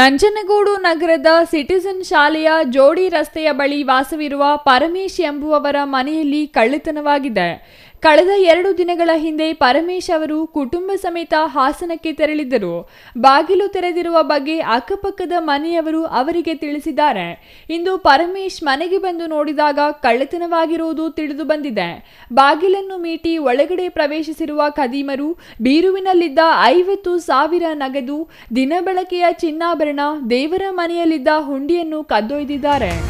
ನಂಜನಗೂಡು ನಗರದ ಸಿಟಿಸನ್ ಶಾಲೆಯ ಜೋಡಿ ರಸ್ತೆಯ ಬಳಿ ವಾಸವಿರುವ ಪರಮೇಶ್ ಎಂಬುವವರ ಮನೆಯಲ್ಲಿ ಕಳ್ಳತನವಾಗಿದೆ. ಕಳೆದ ಎರಡು ದಿನಗಳ ಹಿಂದೆ ಪರಮೇಶ್ ಅವರು ಕುಟುಂಬ ಸಮೇತ ಹಾಸನಕ್ಕೆ ತೆರಳಿದ್ದರು. ಬಾಗಿಲು ತೆರೆದಿರುವ ಬಗ್ಗೆ ಅಕ್ಕಪಕ್ಕದ ಮನೆಯವರು ಅವರಿಗೆ ತಿಳಿಸಿದ್ದಾರೆ. ಇಂದು ಪರಮೇಶ್ ಮನೆಗೆ ಬಂದು ನೋಡಿದಾಗ ಕಳ್ಳತನವಾಗಿರುವುದು ತಿಳಿದು ಬಂದಿದೆ. ಬಾಗಿಲನ್ನು ಮೀಟಿ ಒಳಗಡೆ ಪ್ರವೇಶಿಸಿರುವ ಖದೀಮರು, ಬೀರುವಿನಲ್ಲಿದ್ದ ಐವತ್ತು ಸಾವಿರ ನಗದು, ದಿನಬಳಕೆಯ ಚಿನ್ನಾಭರಣ, ದೇವರ ಮನೆಯಲ್ಲಿದ್ದ ಹುಂಡಿಯನ್ನು ಕದ್ದೊಯ್ದಿದ್ದಾರೆ.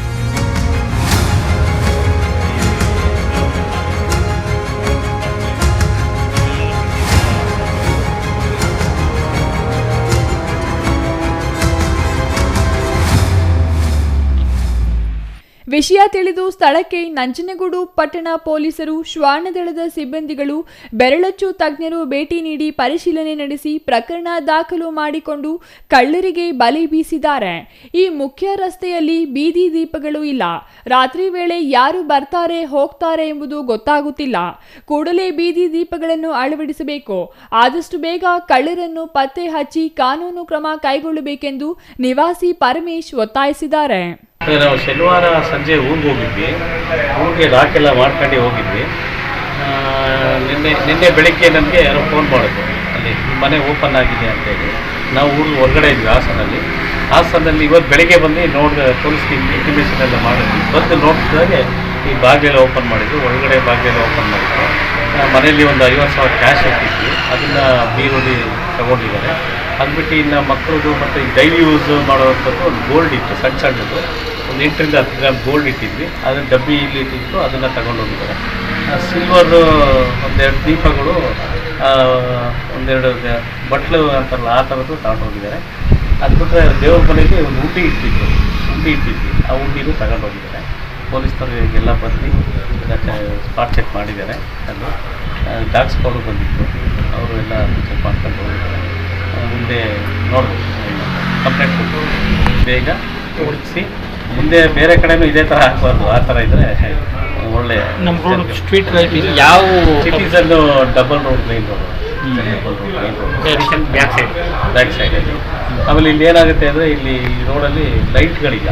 ವಿಷಯ ತಿಳಿದು ಸ್ಥಳಕ್ಕೆ ನಂಜನಗೂಡು, ಪಟ್ಟಣ ಪೊಲೀಸರು, ಶ್ವಾನದಳದ ಸಿಬ್ಬಂದಿಗಳು, ಬೆರಳಚ್ಚು ತಜ್ಞರು ಭೇಟಿ ನೀಡಿ ಪರಿಶೀಲನೆ ನಡೆಸಿ ಪ್ರಕರಣ ದಾಖಲು ಮಾಡಿಕೊಂಡು ಕಳ್ಳರಿಗೆ ಬಲೆ ಬೀಸಿದ್ದಾರೆ. ಈ ಮುಖ್ಯ ರಸ್ತೆಯಲ್ಲಿ ಬೀದಿ ದೀಪಗಳು ಇಲ್ಲ. ರಾತ್ರಿ ವೇಳೆ ಯಾರು ಬರ್ತಾರೆ, ಹೋಗ್ತಾರೆ ಎಂಬುದು ಗೊತ್ತಾಗುತ್ತಿಲ್ಲ. ಕೂಡಲೇ ಬೀದಿ ದೀಪಗಳನ್ನು ಅಳವಡಿಸಬೇಕು. ಆದಷ್ಟು ಬೇಗ ಕಳ್ಳರನ್ನು ಪತ್ತೆ ಹಚ್ಚಿ ಕಾನೂನು ಕ್ರಮ ಕೈಗೊಳ್ಳಬೇಕೆಂದು ನಿವಾಸಿ ಪರಮೇಶ್ ಒತ್ತಾಯಿಸಿದ್ದಾರೆ. ಅದೇ ನಾವು ಶನಿವಾರ ಸಂಜೆ ಊರಿಗೆ ಹೋಗಿದ್ವಿ. ಊರಿಗೆ ಲಾಕೆಲ್ಲ ಮಾಡ್ಕೊಂಡು ಹೋಗಿದ್ವಿ. ನಿನ್ನೆ ನಿನ್ನೆ ಬೆಳಿಗ್ಗೆ ನನಗೆ ಯಾರೋ ಫೋನ್ ಮಾಡಿದ್ರು. ಅಲ್ಲಿ ಮನೆ ಓಪನ್ ಆಗಿದೆ ಅಂತೇಳಿ. ನಾವು ಊರು ಹೊರಗಡೆ ಇದ್ವಿ ಹಾಸನಲ್ಲಿ. ಹಾಸನಲ್ಲಿ ಇವತ್ತು ಬೆಳಿಗ್ಗೆ ಬಂದು ನೋಡಿದ ಪೊಲೀಸ್ಗೆ ಇಂಟಿಮೇಷನ್ ಎಲ್ಲ ಮಾಡಿದ್ವಿ. ಬಂದು ನೋಡ್ತಿದ್ದಾಗೆ ಈ ಬಾಗಿಲೆಲ್ಲ ಓಪನ್ ಮಾಡಿದ್ರು. ಒಳಗಡೆ ಬಾಗಿಲೆಲ್ಲ ಓಪನ್ ಮಾಡಿದ್ರು. ಮನೆಯಲ್ಲಿ ಒಂದು ಐವತ್ತು ಸಾವಿರ ಕ್ಯಾಶ್ ಇಟ್ಟಿದ್ವಿ. ಅದನ್ನು ಬೀರೋಡಿ ತಗೊಂಡಿದ್ದಾರೆ. ಅಂದ್ಬಿಟ್ಟು ಇನ್ನು ಮಕ್ಕಳದು ಮತ್ತು ಡೈಲಿ ಯೂಸ್ ಮಾಡುವಂಥದ್ದು ಒಂದು ಗೋಲ್ಡ್ ಇತ್ತು, ಸಣ್ಣ ಸಣ್ಣದು. ಒಂದು ಎಂಟರಿಂದ ಹತ್ತು ಗ್ರಾಮ್ ಗೋಲ್ಡ್ ಇಟ್ಟಿದ್ವಿ. ಅದನ್ನು ಡಬ್ಬಿ ಇಲ್ಲಿ ಇಟ್ಟಿದ್ದು ಅದನ್ನು ತಗೊಂಡು ಹೋಗಿದ್ದಾರೆ. ಸಿಲ್ವರ್ ಒಂದೆರಡು ದೀಪಗಳು ಒಂದೆರಡು ಬಟ್ಲು ಅಂತಾರಲ್ಲ, ಆ ಥರದ್ದು ತಗೊಂಡು ಹೋಗಿದ್ದಾರೆ. ಅದು ಬಿಟ್ಟರೆ ದೇವ್ರ ಮನೆಗೆ ಒಂದು ಉಂಡಿ ಇಟ್ಟಿದ್ರು. ಉಂಡಿ ಇಟ್ಟಿದ್ವಿ. ಆ ಉಂಡಿನೂ ತಗೊಂಡು ಹೋಗಿದ್ದಾರೆ. ಪೊಲೀಸ್ನವರು ಎಲ್ಲ ಬಂದು ಸ್ಪಾಟ್ ಚೆಕ್ ಮಾಡಿದ್ದಾರೆ. ಅಲ್ಲಿ ಡಾಕ್ಸ್ ಪೌಡರ್ ಬಂದಿತ್ತು. ಅವರು ಎಲ್ಲ ಚೆಕ್ ಮಾಡ್ಕೊಂಡು ಹೋಗಿದ್ದಾರೆ. ಮುಂದೆ ನೋಡ್ಬೇಕು. ಕಂಪ್ಲೇಂಟ್ ಕೊಟ್ಟು ಬೇಗ ಹುಡುಕಿಸಿ ಮುಂದೆ ಬೇರೆ ಕಡೆನೂ ಇದೇ ಥರ ಹಾಕ್ಬಾರ್ದು. ಆ ಥರ ಇದ್ದರೆ ಒಳ್ಳೆ ನಮ್ಮ ರೋಡ್ ಸ್ಟ್ರೀಟ್ ಲೈಟ್ ಇದೆ. ಯಾವ ಸಿಟಿಸನ್ನು double road main road back side back side ಆಮೇಲೆ ಇಲ್ಲಿ ಏನಾಗುತ್ತೆ ಅಂದರೆ ಇಲ್ಲಿ ರೋಡಲ್ಲಿ ಲೈಟ್ಗಳಿಲ್ಲ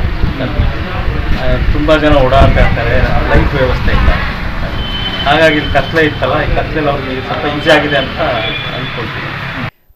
ತುಂಬ ಜನ ಓಡಾಡ್ತಾ ಇರ್ತಾರೆ. ಲೈಟ್ ವ್ಯವಸ್ಥೆ ಇಲ್ಲ. ಹಾಗಾಗಿ ಇಲ್ಲಿ ಕತ್ಲೆ ಇತ್ತಲ್ಲ ಈ ಕತ್ಲೆಲ್ಲ ಅವ್ರಿಗೆ ಸ್ವಲ್ಪ ಈಸಿ ಆಗಿದೆ ಅಂತ ಅಂದ್ಕೊಳ್ತೀನಿ